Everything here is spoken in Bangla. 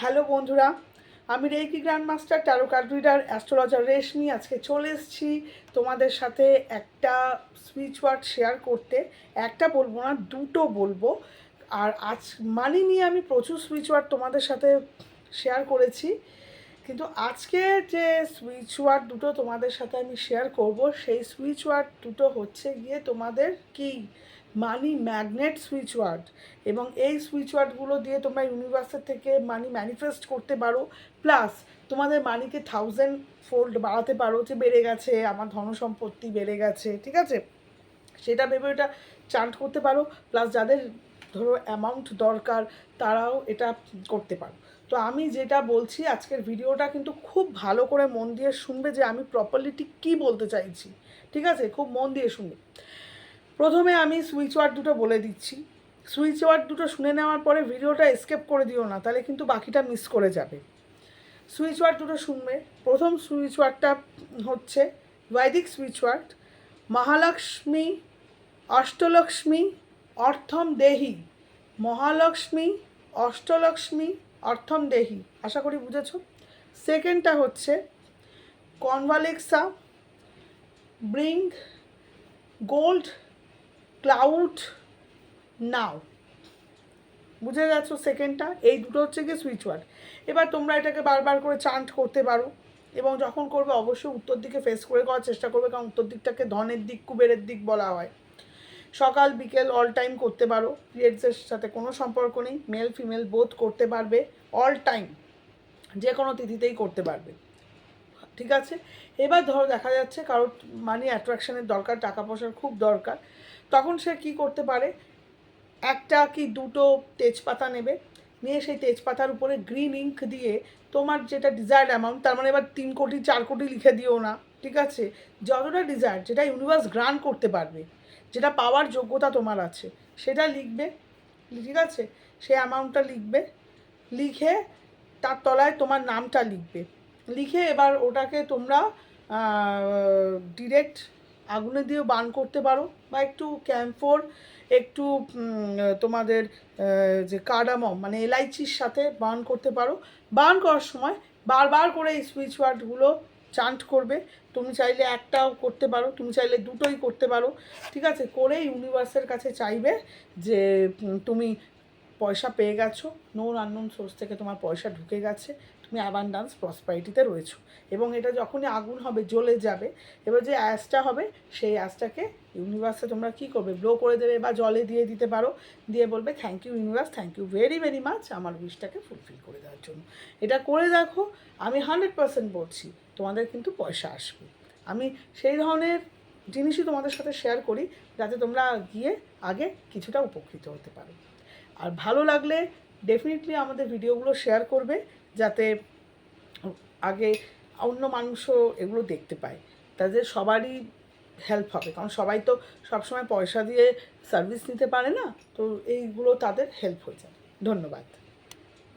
হ্যালো বন্ধুরা, আমি reiki grand master tarot card reader astrologer Reshmi আজকে চলে এসেছি তোমাদের সাথে একটা সুইচ ওয়ার্ড শেয়ার করতে। একটা বলব না, দুটো বলব। আর আজ মানি নিয়ে আমি প্রচুর সুইচ ওয়ার্ড তোমাদের সাথে শেয়ার করেছি। কিন্তু আজকে যে সুইচ ওয়ার্ড দুটো তোমাদের সাথে আমি শেয়ার করব, সেই সুইচ ওয়ার্ড দুটো হচ্ছে গিয়ে তোমাদের কি? মানি ম্যাগনেট সুইচ ওয়ার্ড এবং এই সুইচ ওয়ার্ডগুলো দিয়ে তোমরা ইউনিভার্সের থেকে মানি ম্যানিফেস্ট করতে পারো। প্লাস তোমাদের মানিকে থাউজেন্ড ফোল্ড বাড়াতে পারো যে বেড়ে গেছে, আমার ধনসম্পত্তি বেড়ে গেছে, ঠিক আছে? সেটা ভেবে এটা চান্ট করতে পারো। প্লাস যাদের ধরো অ্যামাউন্ট দরকার, তারাও এটা করতে পারো। তো আমি যেটা বলছি, আজকের ভিডিওটা কিন্তু খুব ভালো করে মন দিয়ে শুনবে যে আমি প্রপারলি ঠিক কী বলতে চাইছি। ঠিক আছে? খুব মন দিয়ে শুনবে। প্রথমে আমি সুইচ ওয়ার্ড দুটো বলে দিচ্ছি। সুইচ ওয়ার্ড দুটো শুনে নেওয়ার পরে ভিডিওটা স্কেপ করে দিও না, তাহলে কিন্তু বাকিটা মিস করে যাবে। সুইচ ওয়ার্ড দুটো শুনবে। প্রথম সুইচ ওয়ার্ডটা হচ্ছে বৈদিক সুইচ ওয়ার্ড। মহালক্ষ্মী, অষ্টলক্ষ্মী, অর্থম দেহি। মহালক্ষ্মী, অষ্টলক্ষ্মী, অর্থম দেহি। আশা করি বুঝেছ? সেকেন্ডটা হচ্ছে কনভালেক্সা ব্রিং গোল্ড ক্লাউড নাও বুঝে গেছো সেকেন্ডটা এই দুটো হচ্ছে গিয়ে সুইচ ওয়ার্ড এবার তোমরা এটাকে বারবার করে চান্ট করতে পারো এবং যখন করবে অবশ্যই উত্তর দিকে ফেস করে করার চেষ্টা করবে কারণ উত্তর দিকটাকে ধনের দিক, কুবেরের দিক বলা হয়। সকাল, বিকেল অল টাইম করতে পারো। পিরিয়ডসের সাথে কোনো সম্পর্ক নেই। মেল ফিমেল বোধ করতে পারবে। অল টাইম যে কোনো তিথিতেই করতে পারবে। ঠিক আছে? এবার ধরো দেখা যাচ্ছে কারোর মানি অ্যাট্রাকশনের দরকার, টাকা পয়সার খুব দরকার। তখন সে কি করতে পারে? একটা কি দুটো তেজপাতা নেবে, নিয়ে সেই তেজপাতার উপরে গ্রিন ইঙ্ক দিয়ে তোমার যেটা ডিজায়ার্ড অ্যামাউন্ট তার মানে এবার তিন কোটি, চার কোটি লিখে দিও না, ঠিক আছে? যতটা ডিজায়ার যেটা ইউনিভার্স গ্রান্ট করতে পারবে, যেটা পাওয়ার যোগ্যতা তোমার আছে, সেটা লিখবে, ঠিক আছে? সেই অ্যামাউন্টটা লিখবে, লিখে তার তলায় তোমার নামটা লিখবে। লিখে এবার ওটাকে তোমরা ডিরেক্ট আগুনে দিয়েও বার্ন করতে পারো বা একটু ক্যাম্ফোর একটু তোমাদের যে কার্ডামম মানে এলাইচির সাথে বার্ন করতে পারো। বার্ন করার সময় বারবার করে এই সুইচ ওয়ার্ডগুলো চান্ট করবে। তুমি চাইলে একটাও করতে পারো, তুমি চাইলে দুটোই করতে পারো। ঠিক আছে? করে ইউনিভার্সের কাছে চাইবে যে তুমি পয়সা পেয়ে গেছো নোন আননোন সোর্স থেকে তোমার পয়সা ঢুকে গেছে, তুমি অ্যাবান্ডান্স প্রসপারিটিতে রয়েছো। এবং এটা যখনই আগুন হবে, জ্বলে যাবে, এবার যে অ্যাসটা হবে, সেই অ্যাসটাকে ইউনিভার্সে তোমরা কী করবে? ব্লো করে দেবে বা জলে দিয়ে দিতে পারো, দিয়ে বলবে thank you universe thank you very very much আমার উইশটাকে ফুলফিল করে দেওয়ার জন্য। এটা করে দেখো, আমি হান্ড্রেড পার্সেন্ট বলছি, তোমাদের কিন্তু পয়সা আসবে। আমি সেই ধরনের জিনিসই তোমাদের সাথে শেয়ার করি, যাতে তোমরা গিয়ে আগে কিছুটা উপকৃত হতে পারো। আর ভালো লাগলে ডেফিনেটলি আমাদের ভিডিওগুলো শেয়ার করবে, যাতে আগে অন্য মানুষও এগুলো দেখতে পায়। তাদের সবারই হেল্প হবে, কারণ সবাই তো সবসময় পয়সা দিয়ে সার্ভিস নিতে পারে না, তো এইগুলো তাদের হেল্প হয়ে যাবে। ধন্যবাদ।